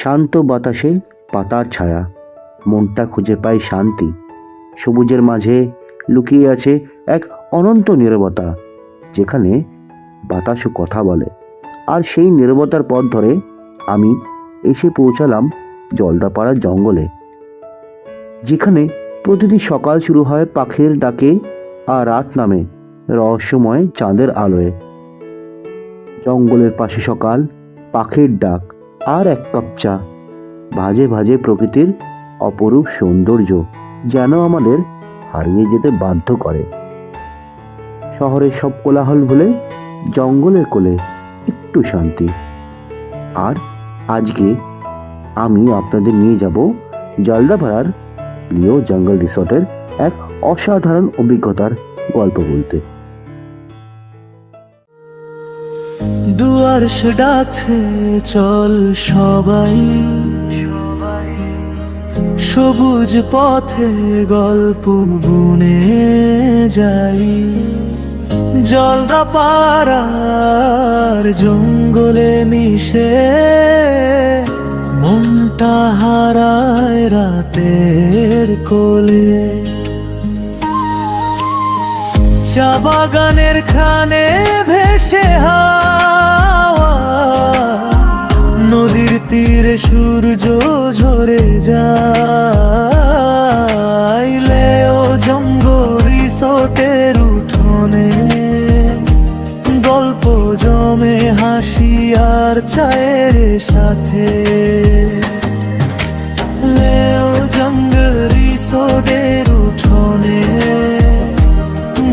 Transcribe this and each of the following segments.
শান্ত বাতাসে পাতার ছায়া। মনটা খুঁজে পায় শান্তি। সবুজের মাঝে লুকিয়ে আছে এক অনন্ত নীরবতা, যেখানে বাতাসও কথা বলে। আর সেই নীরবতার পথ ধরে আমি এসে পৌঁছালাম জলদাপাড়ার জঙ্গলে, যেখানে প্রতিটি সকাল শুরু হয় পাখির ডাকে আর রাত নামে রহস্যময় চাঁদের আলোয়। জঙ্গলের পাশে সকাল, পাখির ডাক। আর এক কাপ চা। ভাজে ভাজে প্রকৃতির অপরূপ সৌন্দর্য যেন আমাদের হারিয়ে যেতে বাধ্য করে। শহরের সব কোলাহল ভুলে, জঙ্গলের কোলে একটু শান্তি। আর আজকে আমি আপনাদের নিয়ে যাব জলদাপাড়ার লিও জঙ্গল রিসর্টের এক অসাধারণ অভিজ্ঞতার গল্প বলতে। ডুয়ার্স ডাকছে, চল সবাই। সবুজ পথে গল্প বুনে যাই। জলদা পাড়ার জঙ্গলে মিশে, মনটা হারায় রাতের কোলে। চা বাগানের খানে ভেসে হাওয়া তীরে সূর্য ঝরে যায়, লেও জঙ্গ রিসোর্টের উঠোনে। গল্প জমে হাসি আর চায়ের সাথে। লেও জঙ্গল রিসোর্টের উঠোনে।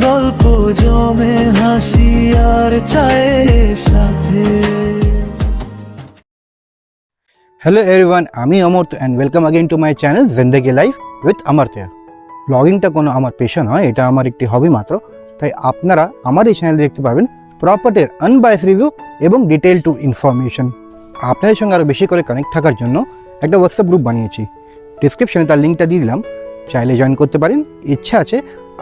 গল্প জমে হাসি আর চায়ের হ্যালো এভরিওয়ান আমি Amartya and welcome again to my channel Zindagi life with Amartya ব্লগিংটা কোনো আমার পেশা নয়, এটা আমার একটি হবি মাত্র। তাই আপনারা আমার এই চ্যানেলে দেখতে পাবেন প্রপার্টির আনবায়াস রিভিউ এবং ডিটেল টু ইনফরমেশন আপনাদের সঙ্গে আরও বেশি করে কানেক্ট থাকার জন্য একটা হোয়াটসঅ্যাপ গ্রুপ বানিয়েছি। ডিসক্রিপশানে তার লিঙ্কটা দিয়ে দিলাম। চাইলে জয়েন করতে পারেন। ইচ্ছা আছে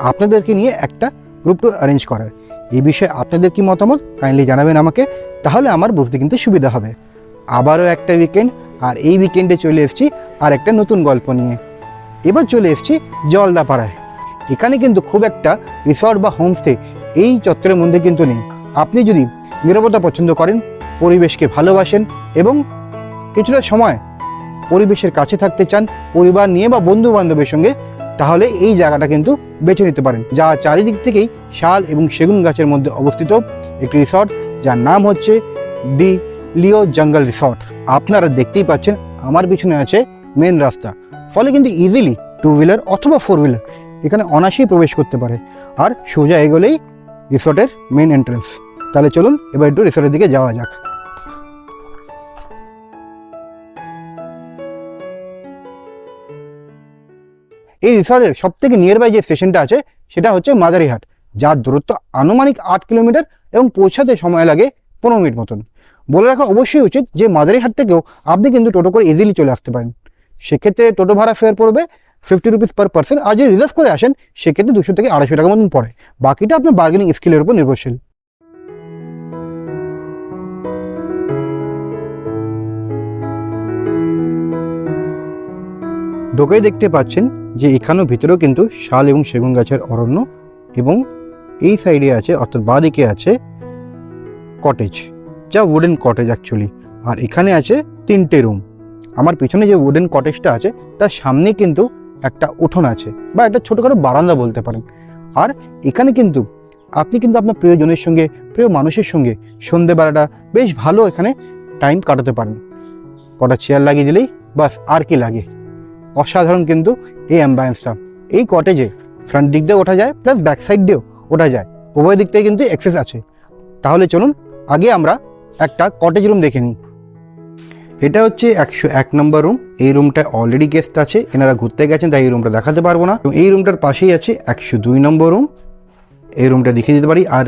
আপনাদেরকে নিয়ে একটা গ্রুপ টু অ্যারেঞ্জ করার। এই বিষয়ে আপনাদের কি মতামত কাইন্ডলি জানাবেন আমাকে, তাহলে আমার বুঝতে কিন্তু সুবিধা হবে। আবারও একটা উইকেন্ড আর এই উইকেন্ডে চলে এসেছি আর একটা নতুন গল্প নিয়ে। এবার চলে এসেছি জলদাপাড়ায়। এখানে কিন্তু খুব একটা রিসর্ট বা হোমস্টে এই চত্বরের মধ্যে কিন্তু নেই। আপনি যদি নিরাপত্তা পছন্দ করেন, পরিবেশকে ভালোবাসেন এবং কিছুটা সময় পরিবেশের কাছে থাকতে চান, পরিবার নিয়ে বা বন্ধু বান্ধবের সঙ্গে, তাহলে এই জায়গাটা কিন্তু বেছে নিতে পারেন। যা চারিদিক থেকেই শাল এবং সেগুন গাছের মধ্যে অবস্থিত একটি রিসর্ট যার নাম হচ্ছে দি লিও জঙ্গল রিসর্ট আপনারা দেখতেই পাচ্ছেন আমার পিছনে আছে মেন রাস্তা। ফলে কিন্তু ইজিলি টু হুইলার অথবা ফোর হুইলার এখানে অনায়াসেই প্রবেশ করতে পারে। আর সোজা এগোলেই রিসর্টের মেন এন্ট্রেন্স তাহলে চলুন এবার একটু রিসর্টের দিকে যাওয়া যাক। এই রিসর্টের সব থেকে নিয়ার বাই যে স্টেশনটা আছে, সেটা হচ্ছে মাদারিহাট যার দূরত্ব আনুমানিক আট কিলোমিটার এবং পৌঁছাতে সময় লাগে পনেরো মিনিট মতন। বলে রাখা অবশ্যই উচিত যে মাদারিহাট থেকেও আপনি কিন্তু টোটো করে ইজিলি চলে আসতে পারেন। সেক্ষেত্রে টোটো ভাড়া ফেয়ার পড়বে ফিফটি রুপিস পার পার্সন আর যদি রিজার্ভ করে আসেন, সেক্ষেত্রে দুশো থেকে আড়াইশো টাকা মতন পড়ে। বাকিটা আপনার বার্গেনিং স্কিলের উপর নির্ভরশীল। ঢোকেই দেখতে পাচ্ছেন যে এখানেও ভিতরেও কিন্তু শাল এবং সেগুন গাছের অরণ্য এবং এই সাইডে আছে, অর্থাৎ বাঁ দিকে আছে কটেজ যা উডেন কটেজ অ্যাকচুয়ালি আর এখানে আছে তিনটে রুম আমার পিছনে যে উডেন কটেজটা আছে, তার সামনে কিন্তু একটা উঠোন আছে, বা একটা ছোটোখাটো বারান্দা বলতে পারেন। আর এখানে কিন্তু আপনি কিন্তু আপনার প্রিয়জনের সঙ্গে, প্রিয় মানুষের সঙ্গে সন্ধেবেলাটা বেশ ভালো এখানে টাইম কাটাতে পারেন। কটা চেয়ার লাগিয়ে দিলেই বাস আর কি লাগে। অসাধারণ কিন্তু এই অ্যাম্বায়েন্সটা এই কটেজে ফ্রন্ট দিক দিয়ে ওঠা যায় প্লাস ব্যাক সাইড দিয়েও ওঠা যায়। উভয় দিক থেকে কিন্তু অ্যাক্সেস আছে। তাহলে চলুন, আগে আমরা একটা কটেজ রুম দেখে নিই। এটা হচ্ছে একশো এক নম্বর রুম এই রুমটা অলরেডি গেস্ট আছে, এনারা ঘুরতে গেছেন, তাই এই রুমটা দেখাতে পারব না। এই রুমটার পাশেই আছে একশো দুই নম্বর রুম এই রুমটা দেখিয়ে দিতে পারি। আর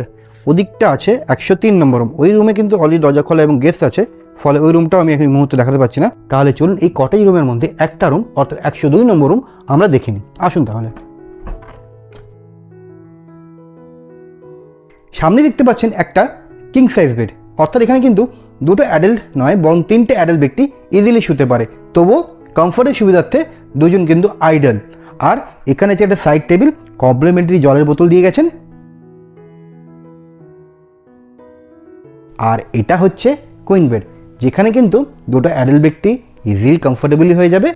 ওদিকটা আছে একশো তিন নম্বর রুম ওই রুমে কিন্তু অলরেডি দরজা খোলা এবং গেস্ট আছে। ফলে ওই রুমটাও আমি এখন মুহূর্তে দেখাতে পারছি না। তাহলে চলুন এই কটেজ রুমের মধ্যে একটা রুম অর্থাৎ একশো দুই নম্বর রুম আমরা দেখে নিই। আসুন তাহলে। সামনে দেখতে পাচ্ছেন একটা কিং সাইজ বেড অর্থাৎ এখানে কিন্তু দুটো অ্যাডাল্ট নয়, বরং তিনটে অ্যাডাল্ট ব্যক্তি ইজিলি শুতে পারে। তবুও কমফোর্টের সুবিধার্থে দুজন কিন্তু আইডল আর এখানে যে একটা সাইড টেবিল কমপ্লিমেন্টারি জলের বোতল দিয়ে গেছেন। আর এটা হচ্ছে কুইন বেড যেখানে কিন্তু দুটো অ্যাডাল্ট ব্যক্তি ইজিলি কমফোর্টেবলি হয়ে যাবে।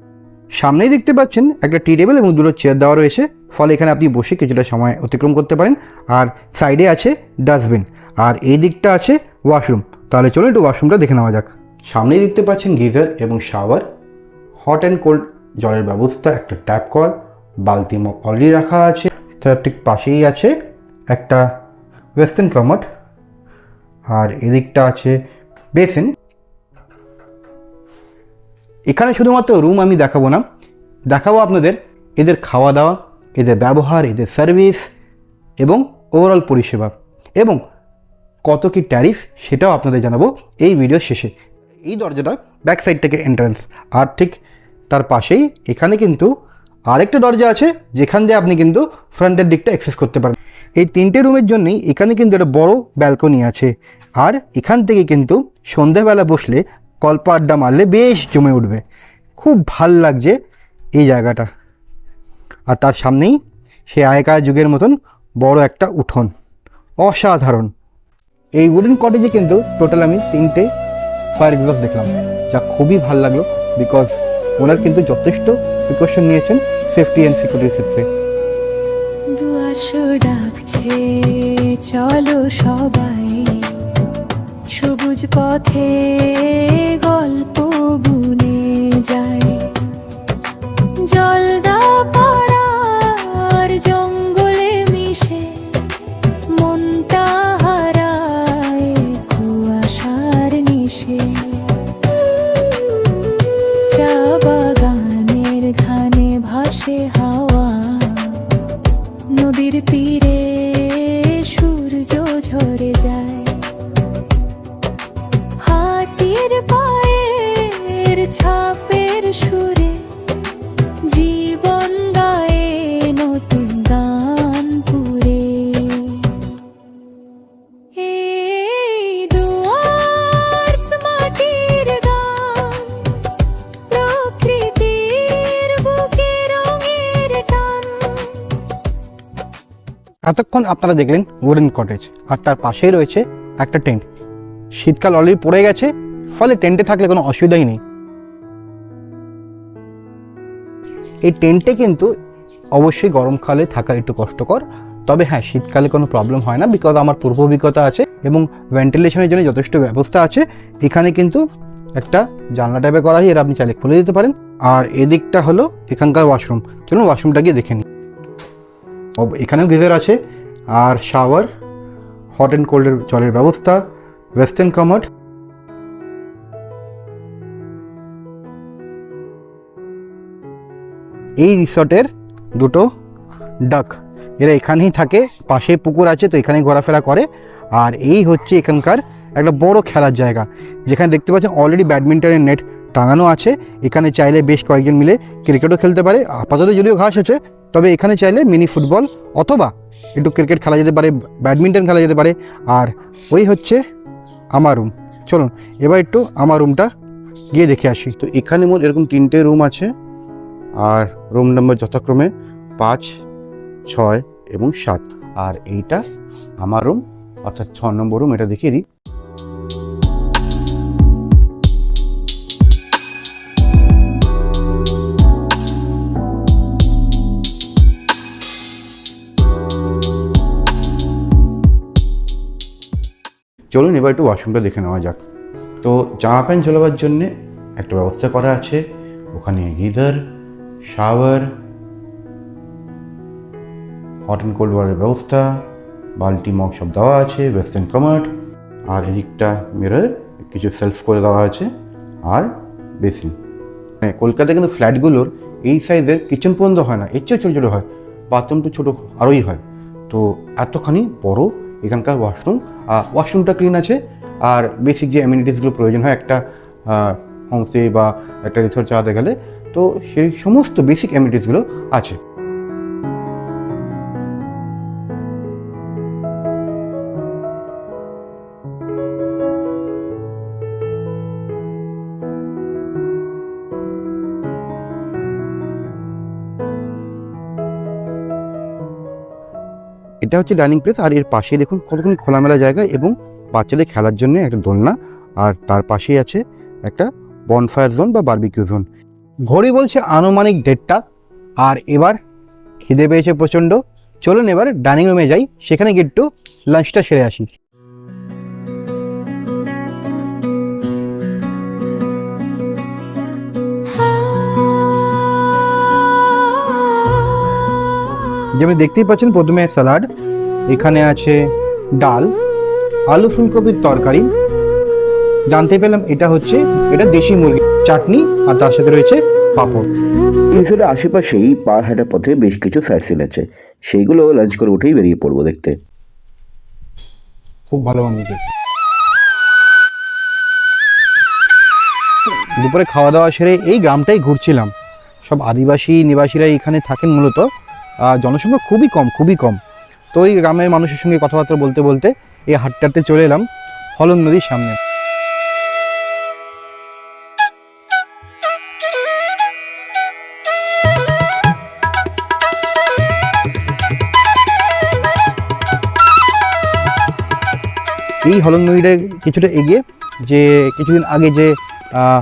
সামনেই দেখতে পাচ্ছেন একটা টি টেবিল এবং দুটো চেয়ার দেওয়া রয়েছে। ফলে এখানে আপনি বসে কিছুটা সময় অতিক্রম করতে পারেন। আর সাইডে আছে ডাস্টবিন আর এই দিকটা আছে ওয়াশরুম। তাহলে চলুন একটু ওয়াশরুমটা দেখে নেওয়া যাক। সামনেই দেখতে পাচ্ছেন গিজার এবং শাওয়ার। হট অ্যান্ড কোল্ড জলের ব্যবস্থা, একটা ট্যাপ কল, বালতি মগ অলরেডি রাখা আছে। তার ঠিক পাশেই আছে একটা ওয়েস্টার্ন কমোড আর এদিকটা আছে বেসিন। এখানে শুধুমাত্র রুম আমি দেখাবো না, দেখাবো আপনাদের এদের খাওয়া দাওয়া, এদের ব্যবহার, এদের সার্ভিস এবং ওভারঅল পরিষেবা। এবং কত কি ট্যারিফ সেটাও আপনাদের জানাব এই ভিডিও শেষে। এই দরজাটা ব্যাক সাইড থেকে এন্ট্রান্স আর ঠিক তার পাশেই এখানে কিন্তু আরেকটা দরজা আছে, যেখান দিয়ে আপনি কিন্তু ফ্রন্টের দিকটা অ্যাক্সেস করতে পারেন এই তিনটে রুমের জন্যই এখানে কিন্তু একটা বড় ব্যালকনি আছে, আর এখান থেকে কিন্তু সন্ধ্যাবেলা বসলে কল্প আড্ডা মারলে বেশ জমে উঠবে। খুব ভালো লাগছে এই জায়গাটা। আর তার সামনেই সে আগেকার যুগের মতন বড় একটা উঠোন। অসাধারণ। এই উডেন কটেজে কিন্তু টোটাল আমি তিনটে ফায়ার এক্সস্ট দেখলাম, যা খুবই ভালো লাগল বিকজ ওনার কিন্তু যথেষ্ট প্রিকশন নিয়েছেন সেফটি অ্যান্ড সিকিউরিটির ক্ষেত্রে। ডাকছে চলো সবাই। সবুজ পথে গল্প বুনে যায় জলদা নদীর এতক্ষণ আপনারা দেখলেন উডেন কটেজ আর তার পাশেই রয়েছে একটা টেন্ট শীতকাল অলরেডি পড়ে গেছে, ফলে টেন্টে থাকলে কোনো অসুবিধাই নেই। এই টেন্টে কিন্তু অবশ্যই গরমকালে থাকা একটু কষ্টকর, তবে হ্যাঁ শীতকালে কোনো প্রবলেম হয় না বিকজ আমার পূর্ব অভিজ্ঞতা আছে এবং ভেন্টিলেশনের জন্য যথেষ্ট ব্যবস্থা আছে। এখানে কিন্তু একটা জানলা টাইপে করা হয় এর আপনি চাইলে খুলে দিতে পারেন। আর এদিকটা হলো এখানকার ওয়াশরুম চলুন ওয়াশরুমটা গিয়ে দেখে নিই। এখানেও গিজার আছে, আর শাওয়ার হট অ্যান্ড কোল্ডের জলের ব্যবস্থা ওয়েস্টার্ন কমার্ট এই রিসর্টের দুটো ডাক, এরা এখানেই থাকে, পাশে পুকুর আছে, তো এখানেই ঘোরাফেরা করে। আর এই হচ্ছে এখানকার একটা বড় খেলার জায়গা, যেখানে দেখতে পাচ্ছেন অলরেডি ব্যাডমিন্টনের নেট টাঙানো আছে। এখানে চাইলে বেশ কয়েকজন মিলে ক্রিকেটও খেলতে পারে। আপাতত যদিও ঘাস আছে, তবে এখানে চাইলে মিনি ফুটবল অথবা একটু ক্রিকেট খেলা যেতে পারে ব্যাডমিন্টন খেলা যেতে পারে। আর ওই হচ্ছে আমার রুম চলুন, এবার একটু আমার রুমটা গিয়ে দেখে আসি। তো এখানে মোট এরকম তিনটে রুম আছে। আর রুম নম্বর যথাক্রমে পাঁচ, ছয় এবং সাত। আর এইটা আমার রুম অর্থাৎ ছ নম্বর রুম এটা দেখিয়ে দিই। চলুন এবার একটু ওয়াশরুমটা দেখে নেওয়া যাক। তো জামা প্যান্ট ঝোলাবার জন্যে একটা ব্যবস্থা করা আছে। ওখানে geyser shower hot and cold ওয়াটারের ব্যবস্থা, বালতি, মগ সব দেওয়া আছে ওয়েস্টার্ন কমার্ড আর এদিকটা মিরর কিছু সেলফ করে দেওয়া আছে, আর বেসিন হ্যাঁ কলকাতায় কিন্তু ফ্ল্যাটগুলোর এই সাইজের কিচেন পর্যন্ত হয় না, এর চেয়ে ছোটো ছোটো হয় বাথরুম তো ছোটো আরোই হয়। তো এতখানি বড় এখানকার ওয়াশরুম ওয়াশরুমটা ক্লিন আছে। আর বেসিক যে অ্যামিনিটিসগুলো প্রয়োজন হয়, একটা হোমস্টে বা একটা রিসোর্ট চালাতে গেলে তো সেই সমস্ত বেসিক অ্যামিনিটিসগুলো আছে। এটা হচ্ছে ডাইনিং প্লেস আর এর পাশে দেখুন কতক্ষণ খোলামেলা জায়গা এবং বাচ্চাদের খেলার জন্য একটা দোলনা আর তার পাশেই আছে একটা বনফায়ার জোন বা বার্বিকিউ জোন ঘড়ি বলছে আনুমানিক দেড়টা আর এবার খিদে পেয়েছে প্রচণ্ড। চলুন এবার ডাইনিং রুমে যাই, সেখানে গিয়ে একটু লাঞ্চটা সেরে আসি। যেমন দেখতেই পাচ্ছেন প্রথমে স্যালাড এখানে আছে ডাল আলু ফুলকপির তরকারি। জানতে পেলাম এটা হচ্ছে এটা দেশি মুরগি চাটনি আর তার সাথে রয়েছে পাঁপড়। মিশরের আশেপাশেই পার হাঁটার পথে বেশ কিছু সাইটসিন আছে। সেইগুলো লাঞ্চ করে উঠেই বেরিয়ে পড়ব দেখতে। খুব ভালো বানিয়েছে দুপুরে খাওয়া দাওয়া সেরে এই গ্রামটাই ঘুরছিলাম। সব আদিবাসী নিবাসীরা এখানে থাকেন মূলত। জনসংখ্যা খুবই কম খুবই কম। তো এই গ্রামের মানুষের সঙ্গে কথাবার্তা বলতে বলতে এই হাঁটতে চলে এলাম হলম নদীর সামনে। এই হলং নদীটা কিছুটা এগিয়ে, যে কিছুদিন আগে যে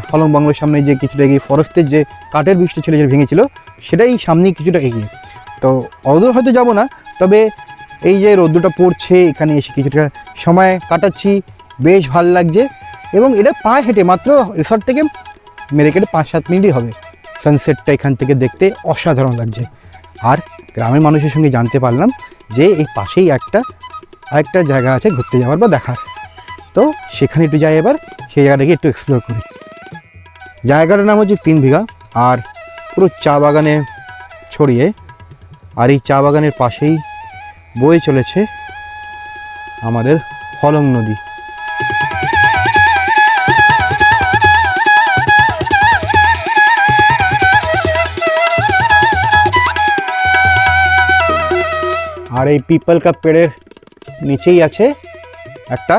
হলং বাংলোর সামনে যে কিছুটা এগিয়ে, ফরেস্টের যে কাঠের বৃষ্টি ছিল যে ভেঙেছিল, সেটাই সামনে কিছুটা এগিয়ে। তো অদূর হয়তো যাব না, তবে এই যে রোদ্দুরটা পড়ছে, এখানে এসে কিছুটা সময় কাটাচ্ছি, বেশ ভালো লাগছে এবং এটা পায়ে হেঁটে মাত্র রিসর্ট থেকে মেরে কেটে পাঁচ সাত মিনিটই হবে। সানসেটটা এখান থেকে দেখতে অসাধারণ লাগছে। আর গ্রামের মানুষের সঙ্গে জানতে পারলাম যে এই পাশেই একটা, আরেকটা জায়গা আছে ঘুরতে যাওয়ার বা দেখার। তো সেখানে একটু যাই এবার, সেই জায়গাটাকে একটু এক্সপ্লোর করি। জায়গাটার নাম হচ্ছে তিন বিঘা, আর পুরো চা বাগানে ছড়িয়ে আর এই চা বাগানের পাশেই বয়ে চলেছে আমাদের হলং নদী। আর এই পিপল কাপ পেড়ের নিচেই আছে একটা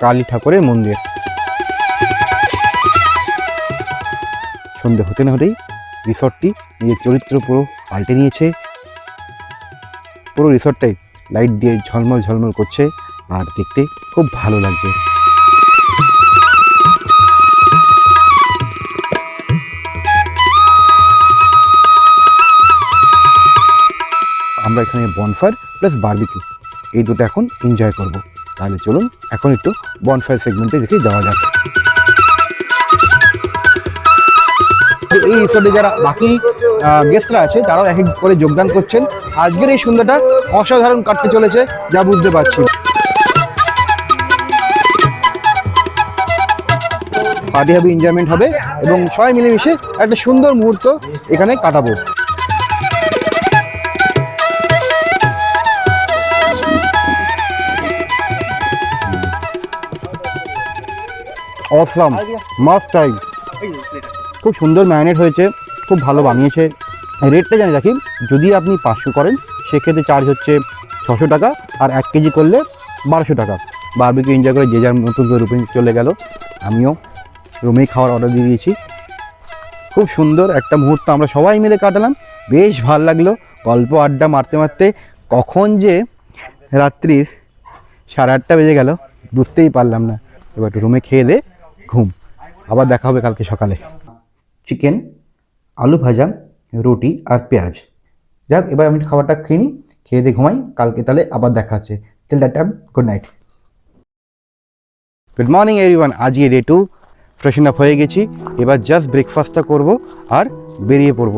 কালী ঠাকুরের মন্দির। সন্ধে হতে না হতেই রিসর্টটি নিজের চরিত্র পুরো পাল্টে নিয়েছে। পুরো রিসর্টটাই লাইট দিয়ে ঝলমল ঝলমল করছে আর দেখতে খুব ভালো লাগছে। আমরা এখানে বনফায়ার প্লাস বারবিকিউ এই দুটো এখন এনজয় করব। তাহলে চলুন, এখন একটু বনফায়ার সেগমেন্টে দেখে যাওয়া যাক। তো এই রিসোর্টে যারা বাকি গেস্টরা আছে, তারাও এক এক করে যোগদান করছেন। আজকের এই সন্ধ্যাটা অসাধারণ কাটতে চলেছে, যা বুঝতে পারছি। পার্টি হবে এনজয়মেন্ট হবে, এবং সবাই মিলেমিশে একটা সুন্দর মুহূর্ত এখানে কাটাবো। অসাম মাস্ট ট্রাই খুব সুন্দর ম্যারিনেট হয়েছে, খুব ভালো বানিয়েছে। রেটটা জানি রাখি, যদি আপনি পাঁচশো করেন, সেক্ষেত্রে চার্জ হচ্ছে ছশো টাকা আর এক কেজি করলে বারোশো টাকা। বারবিকে এনজয় করে যে যার মতন রুমে চলে গেল, আমিও রুমেই খাওয়ার অর্ডার দিয়ে দিয়েছি। খুব সুন্দর একটা মুহূর্ত আমরা সবাই মিলে কাটালাম, বেশ ভালো লাগল গল্প আড্ডা মারতে মারতে। কখন যে রাত্রির সাড়ে আটটা বেজে গেল, বুঝতেই পারলাম না। এবার একটু রুমে খেয়ে দে, ঘুম। আবার দেখা হবে কালকে সকালে। চিকেন, আলু ভাজা, রুটি আর পেঁয়াজ। যাক, এবার আমি খাবারটা খেয়ে নিই, খেয়ে দিয়ে ঘুমাই। কালকে তাহলে আবার দেখা হচ্ছে। Till that time good night good morning everyone আজকে ডে টু ফ্রেশন আপ হয়ে গেছি। এবার জাস্ট ব্রেকফাস্টটা করব আর বেরিয়ে পড়ব।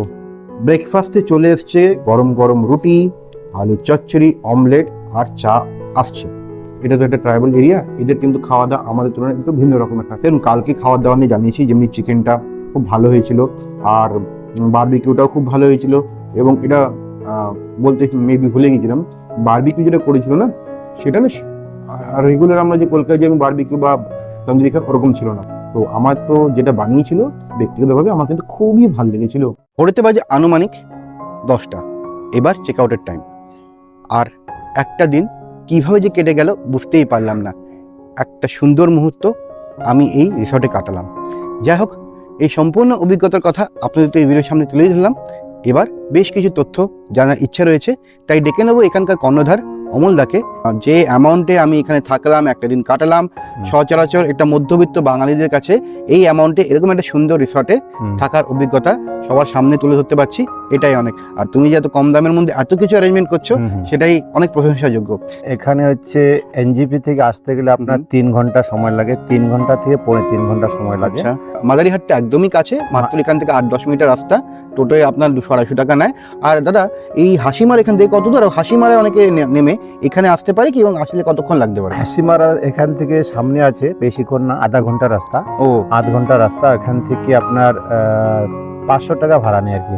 ব্রেকফাস্টে চলে এসছে গরম গরম রুটি, আলু চচ্চড়ি অমলেট আর চা আসছে। এটা তো একটা ট্রাইবাল এরিয়া এদের কিন্তু খাওয়া দাওয়া আমাদের তুলনায় একটু ভিন্ন রকমের থাকে। কালকে খাওয়া দাওয়া নিয়ে জানিয়েছি, যেমনি চিকেনটা খুব ভালো হয়েছিল। আর বারবিকিউটাও খুব ভালো হয়েছিল এবং এটা বলতে মেবি ভুলে গেছিলাম। বারবিকিউ যেটা করেছিল না, সেটা না রেগুলার আমরা যে কলকাতায় যে বারবিকিউ বা তন্দুরি খাই ওরকম ছিল না। তো আমার তো যেটা বানিয়েছিল, ব্যক্তিগতভাবে আমার কিন্তু খুবই ভালো লেগেছিল। ঘড়িতে বাজে আনুমানিক দশটা। এবার চেক আউটের টাইম আর একটা দিন কীভাবে যে কেটে গেল বুঝতেই পারলাম না। একটা সুন্দর মুহূর্ত আমি এই রিসর্টে কাটালাম। যাই হোক এই সম্পূর্ণ অভিজ্ঞতার কথা আপনাদের এই ভিডিওর সামনে তুলে ধরলাম। এবার বেশ কিছু তথ্য জানার ইচ্ছা রয়েছে, তাই ডেকে নেব এখানকার কর্ণধার অমলদাকে যে অ্যামাউন্টে আমি এখানে থাকলাম একটা দিন কাটালাম সচরাচর একটা মধ্যবিত্ত বাঙালিদের কাছে এই অ্যামাউন্টে এরকম একটা সুন্দর রিসর্টে থাকার অভিজ্ঞতা সবার সামনে তুলে ধরতে পারছি এটাই অনেক। আর তুমি যে এত কম দামের মধ্যে এত কিছু অ্যারেঞ্জমেন্ট করছ। সেটাই অনেক প্রশংসাযোগ্য। এখানে হচ্ছে এনজিপি থেকে আসতে গেলে আপনার তিন ঘণ্টা সময় লাগে তিন ঘণ্টা থেকে পৌনে তিন ঘণ্টা সময় লাগে। আচ্ছা মাদারিহাটটা একদমই কাছে মাত্র এখান থেকে আট দশ মিনিটের রাস্তা টোটোয় আপনার দুশো আড়াইশো টাকা নেয়। আর দাদা এই হাসিমার এখান থেকে কত দূর? হাসিমারে অনেকে নেমে এখানে আসতে পারি কি এবং আসলে কতক্ষণ লাগতে পারে? হাসিমারা এখান থেকে সামনে আছে বেশিক্ষণ না আধা ঘণ্টা রাস্তা। ও। আধ ঘণ্টা রাস্তা এখান থেকে আপনার পাঁচশো টাকা ভাড়া নেয় আর কি।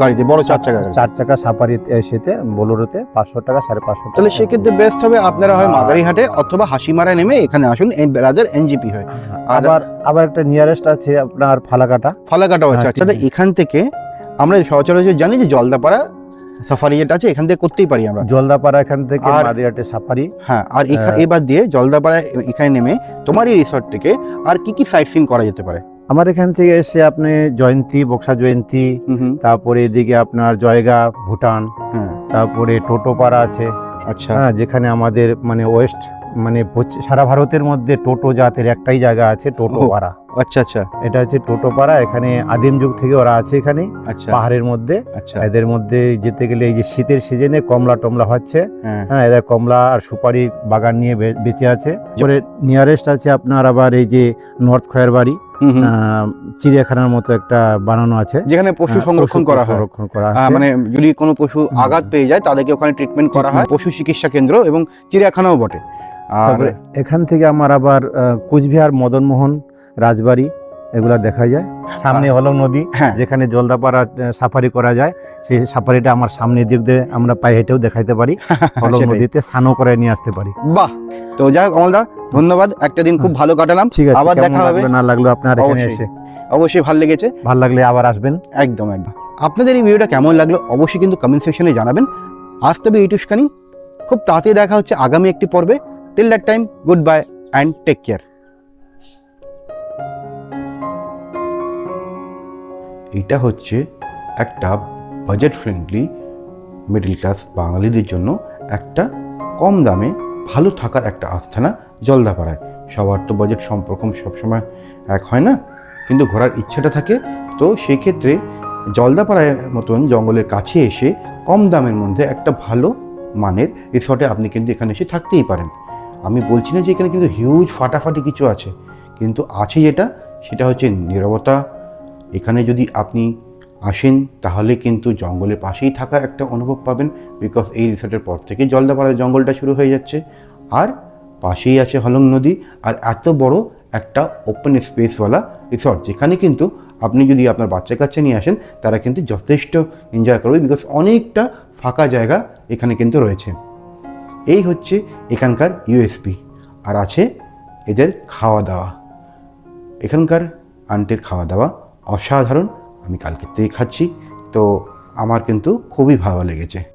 গাড়িতে বড় চার চাকা গাড়ি। চার চাকা সাফারি সেতে বোলোরোতে পাঁচশো টাকা সাড়ে পাঁচশো তাহলে সেক্ষেত্রে বেস্ট হবে আপনারা হয় মাদারিহাটে অথবা হাসিমারা নেমে এখানে আসুন রাজার এনজিপি হয়। আবার আবার একটা নিয়ারেস্ট আছে আপনার ফালাকাটা। আছে। হ্যাঁ, আচ্ছা। এখান থেকে আমরা সচরাচর জানি যে জলদাপাড়া সাফারি যেটা আছে এখান থেকে করতেই পারি আমরা। জলদাপাড়া এখান থেকে মাদিরাটে সাফারি। হ্যাঁ আর হ্যাঁ। এবার দিয়ে জলদাপাড়া এখানে নেমে তোমার এই রিসর্ট থেকে আর কি কি সাইট সিন করা যেতে পারে? আমার এখান থেকে এসে আপনি জয়ন্তী বক্সা জয়ন্তী তারপরে এদিকে আপনার জয়গা ভুটান হ্যাঁ। তারপরে টোটোপাড়া আছে। আচ্ছা। হ্যাঁ যেখানে আমাদের মানে ওয়েস্ট মানে সারা ভারতের মধ্যে টোটো জাতের একটাই জায়গা আছে টোটোপাড়া। আচ্ছা আচ্ছা। এটা হচ্ছে টোটোপাড়া এখানে আদিম যুগ থেকে ওরা আছে এখানে আচ্ছা। পাহাড়ের মধ্যে। আচ্ছা। এদের মধ্যে যেতে গেলে এই যে শীতের সিজনে কমলা টমলা হচ্ছে। হ্যাঁ। হ্যাঁ এদের কমলা আর সুপারি বাগান নিয়ে বেঁচে আছে। পরে নিয়ারেস্ট আছে আপনার আবার এই যে নর্থ খয়েরবাড়ি হুম হুম। চিড়িয়াখানার মতো একটা বানানো আছে। যেখানে পশু হ্যাঁ, সংরক্ষণ করা হয়। সংরক্ষণ করা মানে যদি কোনো পশু আঘাত পেয়ে যায় তাদেরকে ওখানে ট্রিটমেন্ট করা হয়। পশু চিকিৎসা কেন্দ্র এবং চিড়িয়াখানাও বটে। আর এখান থেকে আমার আবার কুচবিহার মদনমোহন রাজবাড়ি এগুলা দেখা যায়। সামনে হলো নদী হ্যাঁ। যেখানে জলদাপাড়া সাফারি করা যায়। সেই সাফারিটা আমার সামনে দিক দিয়ে আমরা পায়ে হেঁটেও দেখাইতে পারি। হলো নদীতে স্নানও করে নিয়ে আসতে পারি। বাহ! তো যাই হোক অমলদা ধন্যবাদ। একটা দিন খুব ভালো কাটালাম। ঠিক আছে আবার দেখা হবে। না লাগল আপনার এখানে এসে? অবশ্যই ভালো লেগেছে। ভালো লাগলে আবার আসবেন। একদম একদম। আপনাদের এই ভিডিওটা কেমন লাগল অবশ্যই কিন্তু কমেন্ট সেকশনে জানাবেন। আজ তবে ইউটিউব স্ক্যানিং খুব তাড়াতাড়ি দেখা হচ্ছে আগামী একটি পর্বে। Till that time good bye and take care এটা হচ্ছে একটা বাজেট ফ্রেন্ডলি মিডল ক্লাস বাঙালিদের জন্য একটা কম দামে ভালো থাকার একটা আস্থানা জলদাপাড়ায়। সবার তো বাজেট সম্পর্ক সবসময় এক হয় না, কিন্তু ঘোরার ইচ্ছাটা থাকে। তো সেক্ষেত্রে জলদাপাড়ায় মতন জঙ্গলের কাছে এসে কম দামের মধ্যে একটা ভালো মানের রিসর্টে আপনি কিন্তু এখানে এসে থাকতেই পারেন। আমি বলছি না যে এখানে কিন্তু হিউজ ফাটাফাটি কিছু আছে, কিন্তু আছে যেটা, সেটা হচ্ছে নীরবতা এখানে যদি আপনি আসেন, তাহলে কিন্তু জঙ্গলের পাশেই থাকার একটা অনুভব পাবেন বিকজ এই রিসর্টের পর থেকে জলদাপাড়ার জঙ্গলটা শুরু হয়ে যাচ্ছে। আর পাশেই আছে হলং নদী, আর এত বড় একটা ওপেন স্পেসওয়ালা রিসর্ট যেখানে কিন্তু আপনি যদি আপনার বাচ্চা কাচ্চা নিয়ে আসেন, তারা কিন্তু যথেষ্ট এনজয় করবে বিকজ অনেকটা ফাঁকা জায়গা এখানে কিন্তু রয়েছে। এই হচ্ছে এখানকার ইউএসপি আর আছে এদের খাওয়া দাওয়া। এখানকার আন্টির খাওয়া দাওয়া। অসাধারণ। আমি কালকের থেকে খাচ্ছি। তো আমার কিন্তু খুবই ভালো লেগেছে।